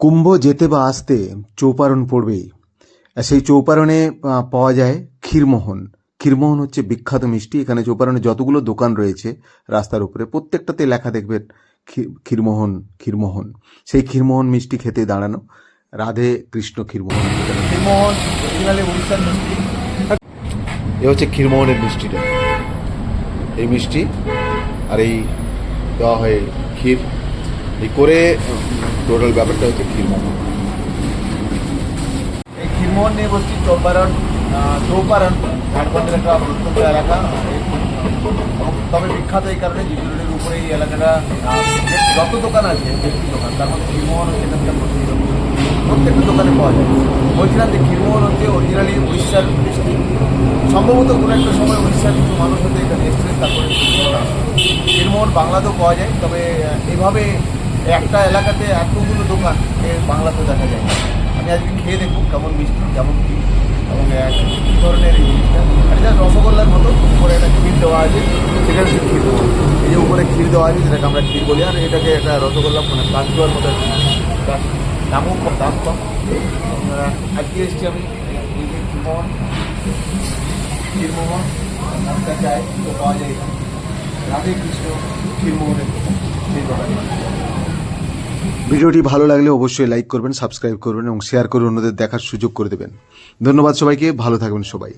কুম্ভ যেতে বা আসতে চৌপারণ পড়বেই। আর সেই চৌপারণে পাওয়া যায় ক্ষীরমোহন। ক্ষীরমোহন হচ্ছে বিখ্যাত মিষ্টি। এখানে চৌপারণে যতগুলো দোকান রয়েছে রাস্তার উপরে প্রত্যেকটাতে লেখা দেখবেন ক্ষীরমোহন ক্ষীরমোহন। সেই ক্ষীরমোহন মিষ্টি খেতে দাঁড়ানো। রাধে কৃষ্ণ ক্ষীরমোহন। ক্ষীরমোহন এ হচ্ছে ক্ষীরমোহনের মিষ্টিটা। এই মিষ্টি আর এই দেওয়া হয় ক্ষীর। এই করে টোটাল ব্যাপারটা হচ্ছে ক্ষীরমোহন এই ক্ষীরমোহন নিয়ে বলছি চৌপারণ আহ, চৌপারণ ঝাড়খণ্ডের একটা এলাকা। তবে বিখ্যাত এই কারণে জিপি রোডের উপরে এই এলাকাটা যত দোকান আছে মিষ্টির দোকান তার মধ্যে ক্ষীরমোহন হচ্ছে প্রত্যেকটা দোকানে পাওয়া যায়। বলছিলাম যে ক্ষীরমোহন হচ্ছে অরিজিনালি উড়িষ্যার মিষ্টি সম্ভবত কোনো একটা সময় উড়িষ্যার কিছু মানুষ হতে এখানে এসেছিলেন তারপরে ক্ষীরমোহন বাংলাতেও পাওয়া যায়। তবে এভাবে একটা এলাকাতে এতগুলো দোকান বাংলাতে দেখা যায়। আমি আজকে খেয়ে দেখব কেমন মিষ্টি, কেমন কি, এবং কী ধরনের এই জিনিসটা। আর এটা রসগোল্লার মতো, উপরে একটা ক্ষীর দেওয়া আছে। হচ্ছে ক্ষীর দেওয়া এই যে উপরে ক্ষীর দেওয়া আছে যেটাকে আমরা ক্ষীর বলি। আর এটাকে একটা রসগোল্লা মানে মতো একটা জিনিস। তার দামও কম, দাম কম। আজকে এসেছি আমি ক্ষীরমোহন একটা চায় তো পাওয়া যায় রাধে কৃষ্ণ ক্ষীরমোহনের দোকানে। ভিডিওটি ভালো লাগলে অবশ্যই লাইক করবেন সাবস্ক্রাইব করবেন এবং শেয়ার করে অন্যদের দেখার সুযোগ করে দেবেন। ধন্যবাদ সবাইকে, ভালো থাকবেন সবাই।